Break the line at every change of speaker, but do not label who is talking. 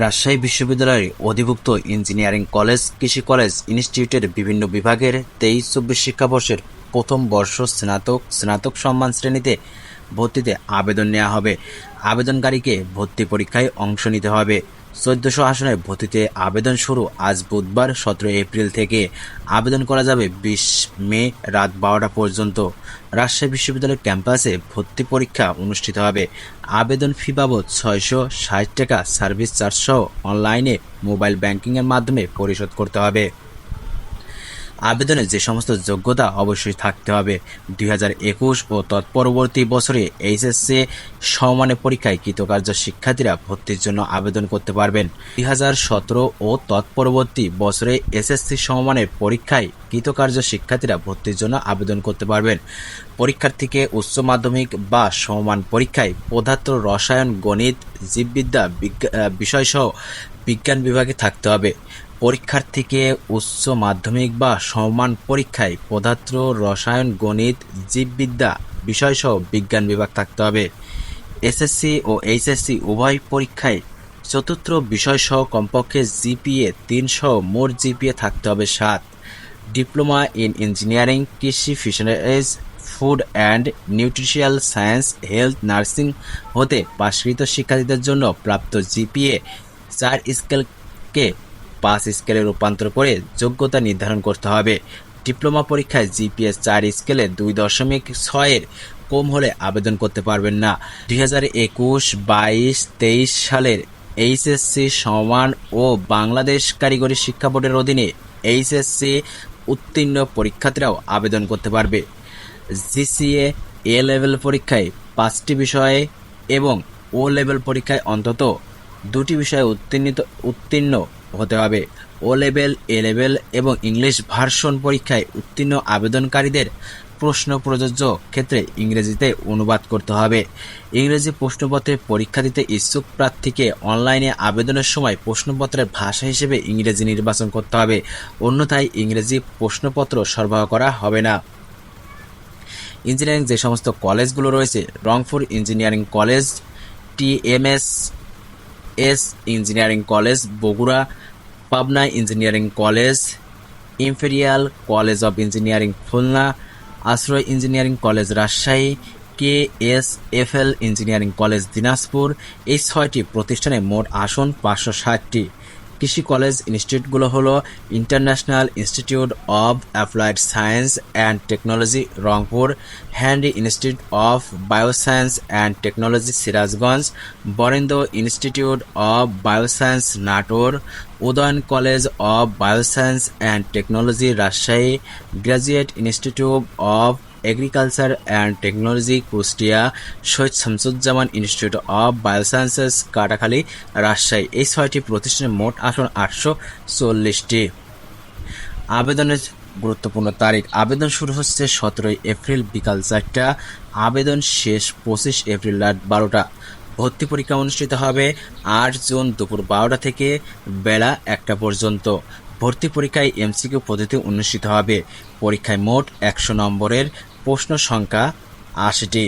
রাজশাহী বিশ্ববিদ্যালয়ের অধিভুক্ত engineering college, কৃষি কলেজ ইনস্টিটিউটের বিভিন্ন বিভাগের তেইশ, চব্বিশ শিক্ষাবর্ষের প্রথম বর্ষ স্নাতক স্নাতক সম্মান শ্রেণীতে ভর্তিতে আবেদন নেওয়া হবে। আবেদনকারীকে ভর্তি পরীক্ষায় অংশ নিতে হবে। চোদ্দশো আসনের ভর্তিতে আবেদন শুরু আজ বুধবার সতেরো এপ্রিল থেকে। আবেদন করা যাবে বিশ মে রাত বারোটা পর্যন্ত। রাজশাহী বিশ্ববিদ্যালয়ের ক্যাম্পাসে ভর্তি পরীক্ষা অনুষ্ঠিত হবে। আবেদন ফি বাবদ ছয়শো ষাট টাকা, সার্ভিস চার্জ সহ অনলাইনে মোবাইল ব্যাংকিংয়ের মাধ্যমে পরিশোধ করতে হবে। আবেদনে যে সমস্ত যোগ্যতা অবশ্যই থাকতে হবে। দু হাজার একুশ ও তৎপরবর্তী বছরে এইচএসসি সমমানের পরীক্ষায় কৃতকার্য শিক্ষার্থীরা ভর্তির জন্য আবেদন করতে পারবেন। দু হাজার সতেরো ও তৎপরবর্তী বছরে এসএসসি সমমানের পরীক্ষায় কৃতকার্য শিক্ষার্থীরা ভর্তির জন্য আবেদন করতে পারবেন। পরীক্ষার্থীকে উচ্চ মাধ্যমিক বা সমমান পরীক্ষায় পদার্থ, রসায়ন, গণিত, জীববিদ্যা বিষয়সহ বিজ্ঞান বিভাগে থাকতে হবে। পরীক্ষার্থীকে উচ্চ মাধ্যমিক বা সমান পরীক্ষায় পদার্থ, রসায়ন, গণিত, জীববিদ্যা বিষয়সহ বিজ্ঞান বিভাগ থাকতে হবে। এসএসসি ও এইচএসসি উভয় পরীক্ষায় চতুর্থ বিষয়সহ কমপক্ষে জিপিএ তিন সহ মোট জিপিএ থাকতে হবে সাত। ডিপ্লোমা ইন ইঞ্জিনিয়ারিং, কৃষি fisheries, food and nutritional science, health, nursing হতে পাশকৃত শিক্ষার্থীদের জন্য প্রাপ্ত জিপিএ চার স্কেলকে পাঁচ স্কেলে রূপান্তর করে যোগ্যতা নির্ধারণ করতে হবে। ডিপ্লোমা পরীক্ষায় জিপিএস চার স্কেলে দুই দশমিক ছয়ের কম হলে আবেদন করতে পারবেন না। দুই হাজার একুশ, বাইশ, তেইশ সালের এইচএসসি সমান ও বাংলাদেশ কারিগরি শিক্ষা বোর্ডের অধীনে এইচএসসি উত্তীর্ণ পরীক্ষার্থীরাও আবেদন করতে পারবে। জিসিএ, এ লেভেল পরীক্ষায় পাঁচটি বিষয়ে এবং ও লেভেল পরীক্ষায় অন্তত দুটি বিষয়ে উত্তীর্ণিত, উত্তীর্ণ হতে হবে। ও লেভেল এ লেভেল এবং ইংলিশ ভার্সন পরীক্ষায় উত্তীর্ণ আবেদনকারীদের প্রশ্ন প্রযোজ্য ক্ষেত্রে ইংরেজিতে অনুবাদ করতে হবে। ইংরেজি প্রশ্নপত্রে পরীক্ষা দিতে ইচ্ছুক প্রার্থীকে অনলাইনে আবেদনের সময় প্রশ্নপত্রের ভাষা হিসেবে ইংরেজি নির্বাচন করতে হবে। অন্যথায় ইংরেজি প্রশ্নপত্র সরবরাহ করা হবে না। ইঞ্জিনিয়ারিং যে সমস্ত কলেজগুলো রয়েছে, Rangpur engineering college TMS S engineering college Bogura Pabna engineering college imperial college of engineering Khulna Ashroy engineering college Rajshahi K S F L engineering college Dinajpur এই ছয়টি প্রতিষ্ঠানে মোট আসন পাঁচশো ষাটটি। কৃষি কলেজ ইনস্টিটিউটগুলো হলো international institute of applied science and technology, Rangpur, handy institute of bioscience and technology, Sirajganj, Barendra institute of bioscience, Natore, Udayan college of bioscience and technology, Rajshahi graduate institute of agriculture and technology Kushtia Shaheed Shamsuzzaman institute of biosciences Katakhali Rajshahi এই ছয়টি প্রতিষ্ঠানের মোট আসন আটশো চল্লিশটি। আবেদনের গুরুত্বপূর্ণ তারিখ। আবেদন শুরু হচ্ছে সতেরোই এপ্রিল বিকাল চারটা। আবেদন শেষ পঁচিশ এপ্রিল রাত বারোটা। ভর্তি পরীক্ষা অনুষ্ঠিত হবে আট জুন দুপুর বারোটা থেকে বেলা একটা পর্যন্ত। ভর্তি পরীক্ষায় এমসিকিউ পদ্ধতি অনুষ্ঠিত হবে। পরীক্ষায় মোট একশো নম্বরের প্রশ্ন সংখ্যা আশিটি।